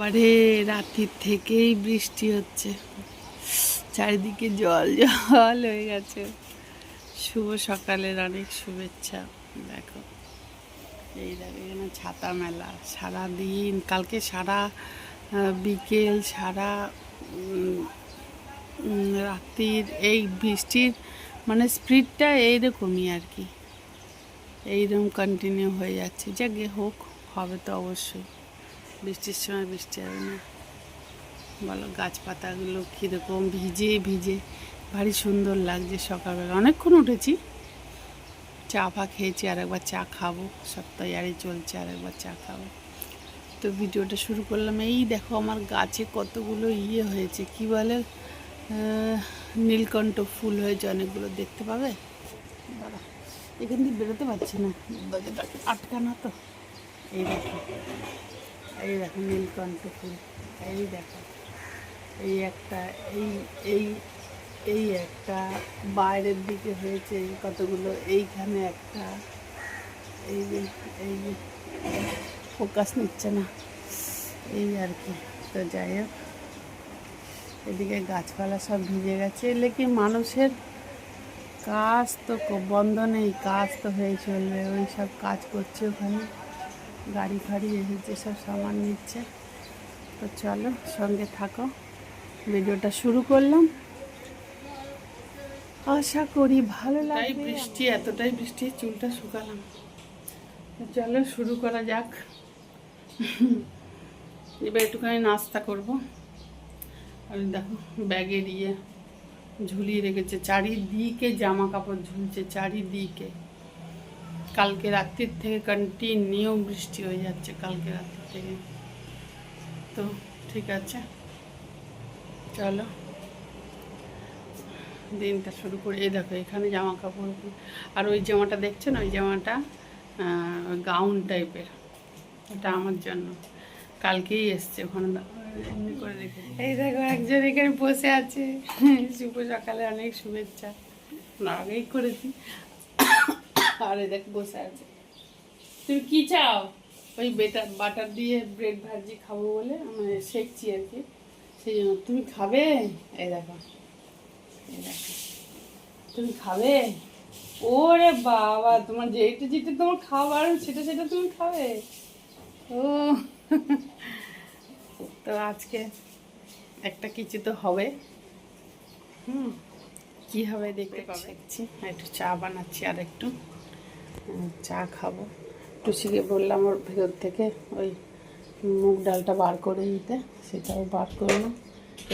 বাবারে রাত্রির থেকেই বৃষ্টি হচ্ছে। চারিদিকে জল জল হয়ে গেছে। শুভ সকালের অনেক শুভেচ্ছা। দেখো, এই দেখো, এখানে ছাতা মেলা। সারা দিন কালকে সারা বিকেল সারা রাত্রির এই বৃষ্টির মানে স্পিডটা এইরকমই আর কি। এইরকম কন্টিনিউ হয়ে যাচ্ছে। যাকে, হোক, হবে তো অবশ্যই। বৃষ্টির সময় বৃষ্টি হবে না। বলো, গাছপাতাগুলো কীরকম ভিজে ভিজে। ভারী সুন্দর লাগছে সকালবেলা। অনেকক্ষণ উঠেছি। চা ফা খেয়েছি, আর একবার চা খাব। সপ্তাহে চলছে, আর একবার চা খাব। তো ভিডিওটা শুরু করলাম। এই দেখো, আমার গাছে কতগুলো ইয়ে হয়েছে। কি বলে? নীলকণ্ঠ ফুল হয়েছে, অনেকগুলো দেখতে পাবে? দাঁড়া, এখান দিয়ে বেরোতে পারছি না। আটকানো তো। এই দেখো এই দেখো নীলকণ্ঠ ফুল এই দেখো। এই একটা, এই এই এই একটা বাইরের দিকে হয়েছে, এই কতগুলো, এইখানে একটা। এই যে এই যে, ফোকাস নিচ্ছে না। এই আর কি। তো যাই হোক, এদিকে গাছপালা সব ভিজে গেছে। এলে কি মানুষের কাজ তো বন্ধ নেই, কাজ তো হয়ে চলবে, ওই সব কাজ করছে ওখানে। গাড়ি ফাড়ি এসেছে সব সামান নিচ্ছে তো চলো সঙ্গে থাকো। ভিডিওটা শুরু করলাম। আশা করি ভালো লাগে বৃষ্টি এতটাই বৃষ্টি চুলটা শুকালাম। চলো শুরু করা যাক। এবার একটুখানি নাস্তা করব। আর দেখো ব্যাগের ইয়ে ঝুলিয়ে রেখেছে চারিদিকে জামা কাপড় ঝুলছে চারিদিকে। কালকে রাত্রির থেকে কন্টিনিউ বৃষ্টি হয়ে যাচ্ছে কালকে রাত্রির থেকে। তো ঠিক আছে চলো। দিনটা শুরু করে। এই দেখো এখানে জামা কাপড় আর ওই জামাটা দেখছ না? ওই জামাটা গাউন টাইপের ওটা আমার জন্য। কালকেই এসছে ওখানে। এমনি করে এই দেখো একজন এখানে বসে আছে। শুভ সকালে অনেক শুভেচ্ছা। আগেই করেছি। আর দেখ বসে আছে। তুমি কি চাও? ওই বেটার বাটার দিয়ে ব্রেড ভাজি খাব বলে মানে শেখছি আর কি। সেই জন্য। তুমি খাবে? এই দেখো। এই দেখো। তুমি খাবে? ওরে বাবা তোমার যেটা যেটা তোমার খাবার সেটা সেটা তুমি খাবে? ও। তো আজকে একটা কিছু তো হবে। হুম। কি হবে দেখতে পাচ্ছি একটু চা বানাচ্ছি আর একটু। চা খাব। টুসিকে বললাম ওর ভেতর থেকে ওই মুগ ডালটা বার করে দিতে সেটাও বার করল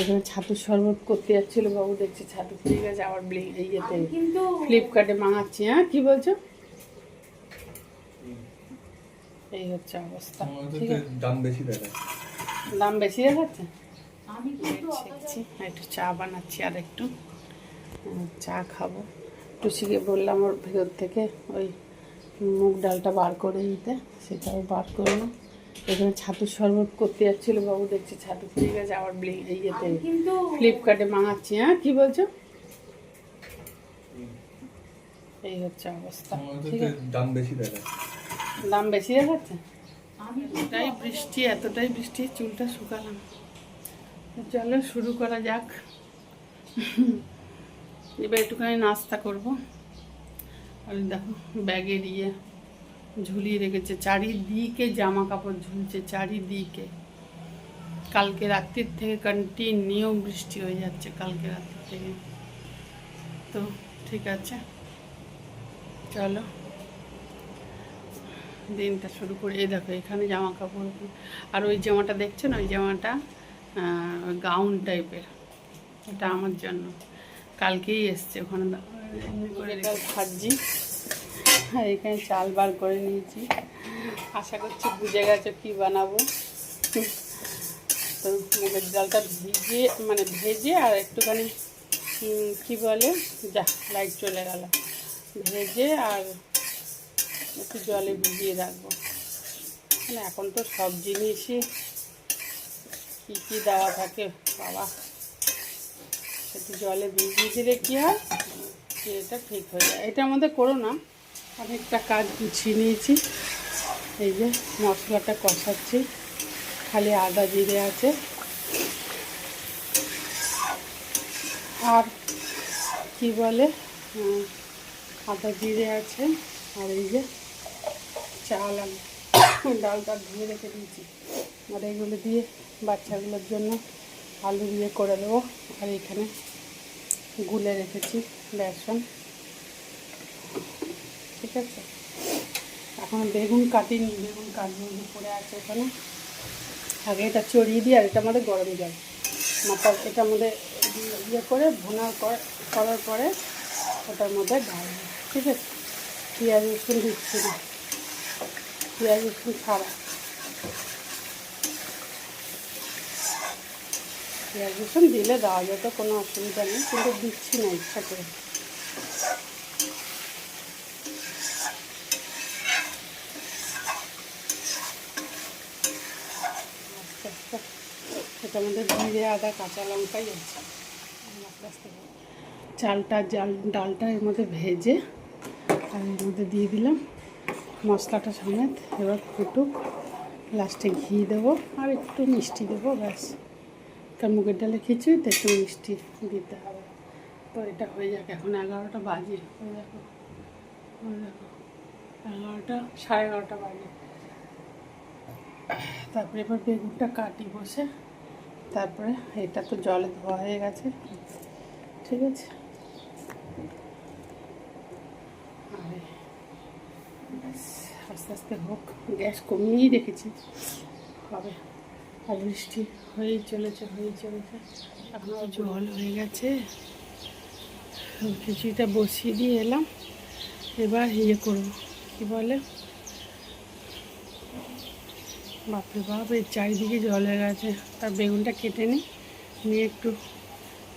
এখানে ছাতুর শরবত করতে যাচ্ছিল বাবু দেখছি ছাতু ফুরিয়ে গেছে আবার ইয়েতে ফ্লিপকার্টে মাঙাচ্ছি হ্যাঁ? কি বলছো? এই হচ্ছে অবস্থা ঠিক আছে? দাম বেশি দাম বেশি দেখাচ্ছে? শেখছি একটু চা বানাচ্ছি আর একটু চা খাব। টুসিকে বললাম ওর ভেতর থেকে ওই মুগ ডালটা বার করে দিতে সেটাও বার করল এখানে ছাতুর শরবত করতে যাচ্ছিল বাবু দেখছি ছাতু ফুরিয়ে গেছে আবার ব্লি ইয়েতে ফ্লিপকার্টে মাঙাচ্ছি হ্যাঁ? কি বলছো? এই হচ্ছে অবস্থা ঠিক আছে? দাম বেশি দেখায় দাম বেশি দেখাচ্ছে? এতটাই বৃষ্টি এতটাই বৃষ্টি চুলটা শুকালাম চলো শুরু করা যাক। এবার একটুখানি নাস্তা করব। আর দেখো ব্যাগের ইয়ে ঝুলিয়ে রেখেছে, চারিদিকে জামা কাপড় ঝুলছে, চারিদিকে। কালকে রাত্রির থেকে কন্টিনিউ বৃষ্টি হয়ে যাচ্ছে, কালকে রাত্রির থেকে। তো ঠিক আছে, চলো। দিনটা শুরু করে। এই দেখো, এখানে জামা কাপড় আর ওই জামাটা দেখছ না? ওই জামাটা গাউন টাইপের এটা আমার জন্য। কালকেই এসছে ওখানে ভাজি। আর এখানে চাল বার করে নিয়েছি। আশা করছি বুঝে গেছো কী বানাবো। তো মুগের ডালটা ভিজে মানে ভেজে আর একটুখানি কী বলে? যা লাইট চলে গেল। ভেজে আর একটু জলে ভিজিয়ে রাখব। মানে এখন তো সব জিনিসই কী কী দেওয়া থাকে, বাবা। একটু জলে ভিজিয়ে দিলে কী হয়? কি এটা ঠিক হয়ে যায়। এটার মধ্যে করো না। অনেকটা কাজ গুছিয়ে নিয়েছি। এই যে মশলাটা কষাচ্ছি। খালি আদা জিরে আছে। আর কি বলে? আদা জিরে আছে। আর এই যে চাল আমি ডালটা ধুয়ে রেখে দিয়েছি। আর এগুলো দিয়ে বাচ্চাগুলোর জন্য আলু দিয়ে করে দেবো আর এখানে গুলে রেখেছি বেসন। ঠিক আছে? এখন বেগুন কাটিনি বেগুন কাটবো পড়ে আছে এখানে আগে এটা চড়িয়ে দিই আর এটা আমাদের গরম জল। মাথা এটার আমাদের ইয়ে করে ভোনার করার পরে ওটার মধ্যে ঢালবো ঠিক আছে? পেঁয়াজ রসুন দিচ্ছি না। পেঁয়াজ রসুন ছাড়া। পেঁয়াজ দিলে দেওয়া যেত কোনো অসুবিধা নেই, কিন্তু দিচ্ছি না ইচ্ছা করে। মধ্যে জিরে, আদা, কাঁচা লঙ্কাই আছে। চালটা, জাল, ডালটা এর মধ্যে ভেজে আর এর মধ্যে দিয়ে দিলাম। মশলাটা সমেত এবার ফুটুক লাস্টে ঘি দেবো আর একটু মিষ্টি দেবো, ব্যাস। কারণ মুগের ডালে খিচুড়ি তো একটু মিষ্টি দিতে হবে। তো এটা হয়ে যাক, এখন এগারোটা বাজে। ওই দেখো ওই দেখো, এগারোটা, সাড়ে এগারোটা বাজে। তারপরে এবার বেগুনটা কাটি বসে, তারপরে এটা তো জলে ধোয়া হয়ে গেছে, ঠিক আছে? আর আস্তে আস্তে হোক, গ্যাস কমিয়েই রেখেছি, হবে। আর বৃষ্টি হয়েই চলেছে হয়েই চলেছে। এখনও জল হয়ে গেছে। খিচুড়িটা বসিয়ে দিয়ে এলাম। এবার ইয়ে করব, কী বলে? বাপরে বাপ, এই চারিদিকে জল হয়ে গেছে। তার বেগুনটা কেটে নিই। নিয়ে একটু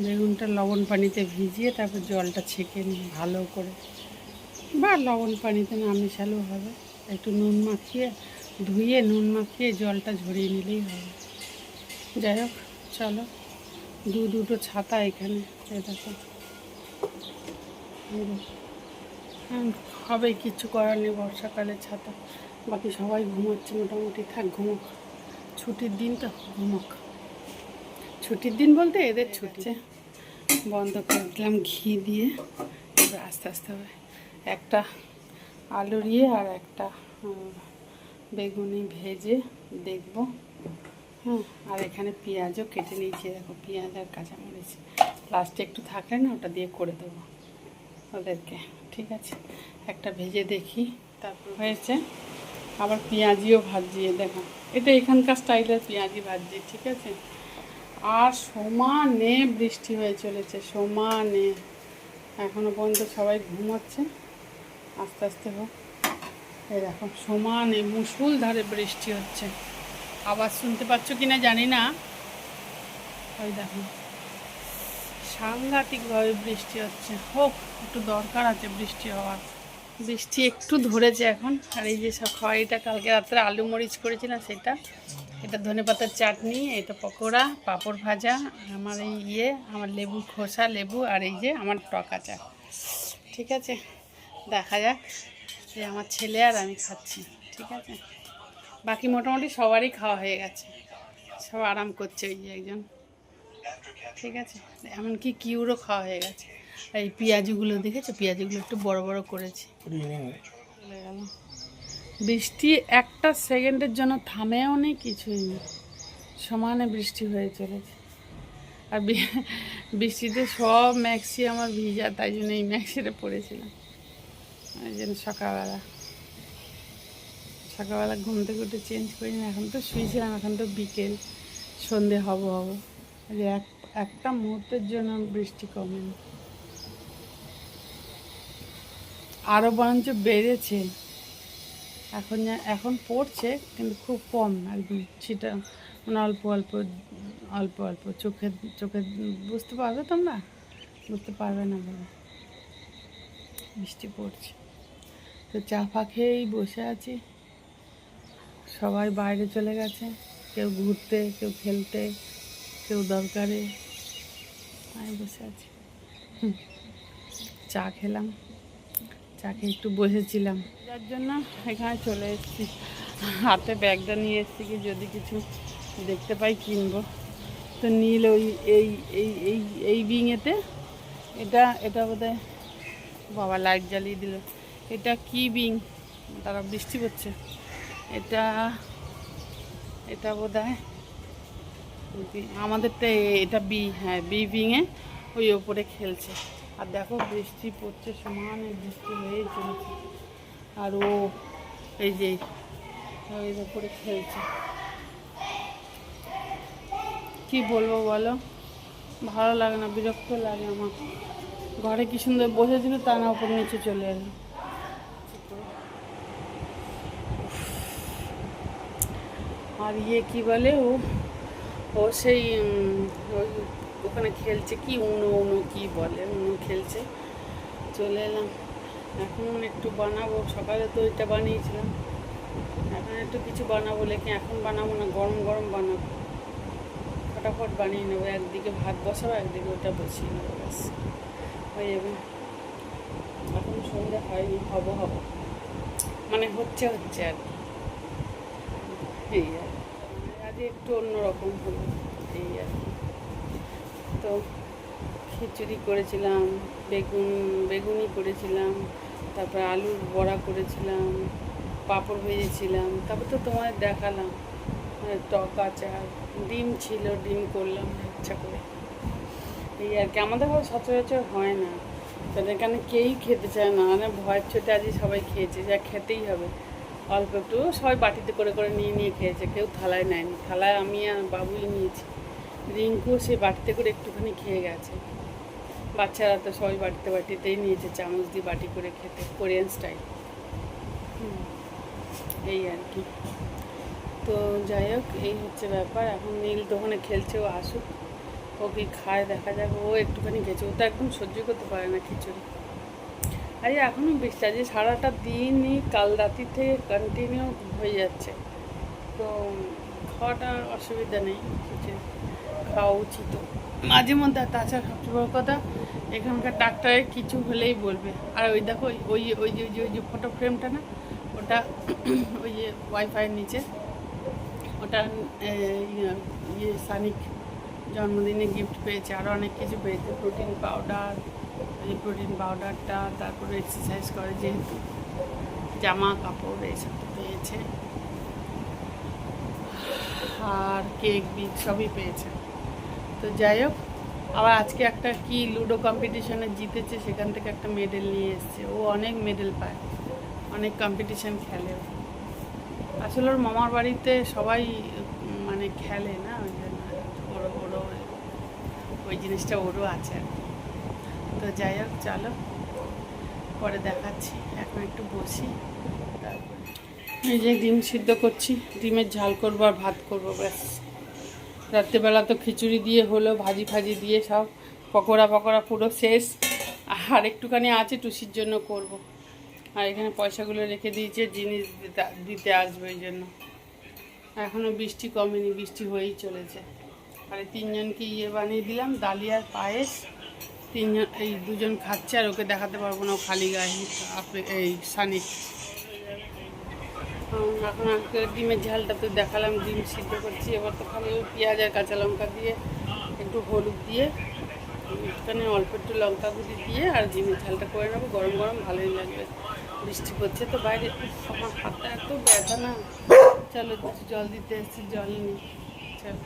বেগুনটা লবণ পানিতে ভিজিয়ে তারপর জলটা ছেঁকে নিই ভালো করে। বা লবণ পানিতে না মেশালেও হবে। একটু নুন মাখিয়ে ধুয়ে নুন মাখিয়ে জলটা ঝরিয়ে নিলেই হবে। যাই হোক চলো। দু দুটো ছাতা এখানে দেখো। হবে কিছু করার নেই বর্ষাকালে ছাতা। বাকি সবাই ঘুমোচ্ছে মোটামুটি। থাক ঘুমোক। ছুটির দিন তো ঘুমোক। ছুটির দিন বলতে এদের ছুটি। বন্ধ করে দিলাম ঘি দিয়ে। এবার আস্তে আস্তে হবে। একটা আলু দিয়ে আর একটা বেগুনি ভেজে দেখব। হ্যাঁ আর এখানে পেঁয়াজও কেটে নিয়েছি, দেখো পেঁয়াজ আর কাঁচামরিচ। লাস্টে একটু থাকলে না, ওটা দিয়ে করে দেবো ওদেরকে, ঠিক আছে? একটা ভেজে দেখি, তারপর হয়েছে আবার পেঁয়াজিও ভাজিয়ে দেখো। এটা এখানকার স্টাইলের পেঁয়াজি ভাজি ঠিক আছে? আর সমানে বৃষ্টি হয়ে চলেছে, সমানে। এখনও পর্যন্ত সবাই ঘুমোচ্ছে। আস্তে আস্তে হোক। দেখো, সমানে মুসুল ধারে বৃষ্টি হচ্ছে। আবার শুনতে পাচ্ছ কিনা জানি না। ওই দেখো, সাংঘাতিকভাবে বৃষ্টি হচ্ছে। হোক, একটু দরকার আছে বৃষ্টি হওয়ার। বৃষ্টি একটু ধরেছে এখন। আর এই যে সব খাওয়া এটা কালকে রাত্রে আলু মরিচ করেছিলাম সেটা। এটা ধনে পাতার চাটনি, এটা পকোড়া, পাঁপড় ভাজা, আমার এই ইয়ে আমার লেবু খোসা, লেবু, আর এই যে আমার টক আচার। ঠিক আছে, দেখা যাক। যে আমার ছেলে আর আমি খাচ্ছি ঠিক আছে? বাকি মোটামুটি সবারই খাওয়া হয়ে গেছে। সব আরাম করছে ওই যে একজন ঠিক আছে? এমনকি কিউরও খাওয়া হয়ে গেছে। আর এই পেঁয়াজগুলো দেখেছ? পেঁয়াজগুলো একটু বড় বড় করেছি। চলে গেল। বৃষ্টি একটা সেকেন্ডের জন্য থামেও নেই কিছুই নেই সমানে বৃষ্টি হয়ে চলেছে। আর বৃষ্টিতে সব ম্যাক্সি আমার ভিজা তাই জন্য এই ম্যাক্সিটা পরেছিলাম ওই জন্য সকালবেলা। সকালবেলা ঘুম থেকে উঠে চেঞ্জ করি না এখন তো শুয়েছিলাম, এখন তো বিকেল, সন্ধে হব হব। এই এক, একটা মুহূর্তের জন্য বৃষ্টি কমেনি। আরও বরঞ্চ বেড়েছে। এখন এখন পড়ছে, কিন্তু খুব কম কি। সেটা মানে অল্প অল্প অল্প অল্প। চোখে চোখে বুঝতে পারবে তোমরা? বুঝতে পারবে না বাবা বৃষ্টি পড়ছে। তো চা ফা খেয়েই বসে আছি। সবাই বাইরে চলে গেছে। কেউ ঘুরতে, কেউ খেলতে, কেউ দরকারে। আমি বসে আছি। চা খেলাম। চা খেয়ে একটু বসেছিলাম। যার জন্য এখানে চলে এসেছি। হাতে ব্যাগটা নিয়ে এসেছি কি যদি কিছু দেখতে পাই কিনবো। তো নীল ওই এই এই এই এই বিঙেতে এটা এটা বোধহয় বাবা লাইট জ্বালিয়ে দিল। এটা কি বিং? তারা বৃষ্টি পড়ছে। এটা এটা বোধ হয় আমাদেরটা এটা বি হ্যাঁ বি বিংয়ে ওই ওপরে খেলছে। আর দেখো, বৃষ্টি পড়ছে, সমানে বৃষ্টি হয়ে চলেছে। আর ও এই যে, ওই ওপরে খেলছে। কি বলব বলো? ভালো লাগে না, বিরক্ত লাগে আমার। ঘরে কি সুন্দর বসেছিল, তা না, ওপর নিচে চলে এলো। আর ইয়ে কি বলে ও? ও সেই ওই ওখানে খেলছে কি, উনো উনো কি বলে, উনো খেলছে। চলে এলাম। এখন একটু বানাবো, সকালে তো এটা বানিয়েছিলাম। এখন একটু কিছু বানাবো লেখি, এখন বানাবো না, গরম গরম বানাবো। ফটাফট বানিয়ে নেব, একদিকে ভাত বসাবো, একদিকে ওটা বসিয়ে নেব, ব্যাস। হয়ে যাবে। এখন সন্ধ্যা হয়নি, হব হব। মানে হচ্ছে হচ্ছে আর কি। এই আর একটু অন্যরকম হলো, এই আর কি। তো খিচুড়ি করেছিলাম, বেগুন বেগুনি করেছিলাম, তারপর আলুর বড়া করেছিলাম, পাঁপড় ভেজেছিলাম, তারপর তো তোমায় দেখালাম মানে টক আচার, ডিম ছিল, ডিম করলাম, ইচ্ছা করে। এই আর কি, আমাদের ঘরে সচরাচর হয় না। তাদের এখানে কেউই খেতে চায় না মানে ভয়ের ছোটে আজই সবাই খেয়েছে, যা খেতেই হবে। অল্প একটু সবাই বাটিতে করে করে নিয়ে নিয়ে খেয়েছে, কেউ থালায় নেয়নি। থালায় আমি আর বাবুই নিয়েছি। রিঙ্কু সে বাটিতে করে একটুখানি খেয়ে গেছে। বাচ্চারা তো সবাই বাটিতে বাটিতেই নিয়েছে, চামচ দিয়ে বাটি করে খেতে, কোরিয়ান স্টাইল। এই আর কি। তো যাই হোক, এই হচ্ছে ব্যাপার। এখন নীল ওখানে খেলছে, ও আসুক। ও কি খায়, দেখা যাক। ও একটুখানি খেয়েছে। ও তো একদম সহ্য করতে পারে না খিচুড়ি। আরে এখনও বৃষ্টি আছে, সারাটা দিনই কাল রাতির থেকে কন্টিনিউ হয়ে যাচ্ছে। তো খাওয়াটা অসুবিধা নেই খিচুড়ি খাওয়া উচিত। মাঝে মধ্যে তাছাড়া সবচেয়ে বড় কথা, এখানকার ডাক্তারে কিছু হলেই বলবে। আর ওই দেখো, ওই- ওই যে ওই যে ওই যে ফটো ফ্রেমটা না, ওটা ওই যে ওয়াইফাইয়ের নিচে। ওটা ইয়ে ইয়ে সানিক জন্মদিনে গিফট পেয়েছে আরও অনেক কিছু পেয়েছে প্রোটিন পাউডার এই প্রোটিন পাউডারটা তারপরে এক্সারসাইজ করে যেহেতু জামা কাপড় এইসব পেয়েছে আর কেক বিক সবই পেয়েছে তো যাই হোক, আবার আজকে একটা কি লুডো কম্পিটিশনে জিতেছে, সেখান থেকে একটা মেডেল নিয়ে এসেছে ও অনেক মেডেল পায়, অনেক কম্পিটিশন খেলে। আসলে ওর মামার বাড়িতে সবাই মানে খেলে না, ওই জন্য ওরও ওরও ওই জিনিসটা ওরও আছে আর কি। তো যাই হোক, চলো। পরে দেখাচ্ছি। এখন একটু বসি। এই যে ডিম সিদ্ধ করছি। ডিমের ঝাল করব আর ভাত করব, ব্যাস। রাত্রেবেলা তো খিচুড়ি দিয়ে হলো, ভাজি ফাজি দিয়ে সব। পকোড়া পকোড়া পুরো শেষ। আর একটুখানি আছে, টুসির জন্য করব। আর এখানে পয়সাগুলো রেখে দিয়েছে, জিনিস দিতে- আসবে ওই জন্য। এখনও বৃষ্টি কমেনি, বৃষ্টি হয়েই চলেছে। আর তিনজনকে ইয়ে বানিয়ে দিলাম, ডালিয়ার পায়েস। তিনজন, এই দুজন খাচ্ছে আর ওকে দেখাতে পারব না খালি গায়ে এই সানি। এখন আজকে ডিমের ঝালটা তো দেখালাম, ডিম সিদ্ধ করছি, এবার তো খালি পেঁয়াজ আর কাঁচা লঙ্কা দিয়ে, একটু হলুদ দিয়ে, একটুখানি অল্প একটু লঙ্কা গুঁড়ি দিয়ে আর ডিমের ঝালটা করে নেব, গরম গরম ভালোই লাগবে। বৃষ্টি পড়ছে তো বাইরে আমার হাতটা এত ব্যথা না। চলো জল দিতে এসেছি, জল নিই। চলো।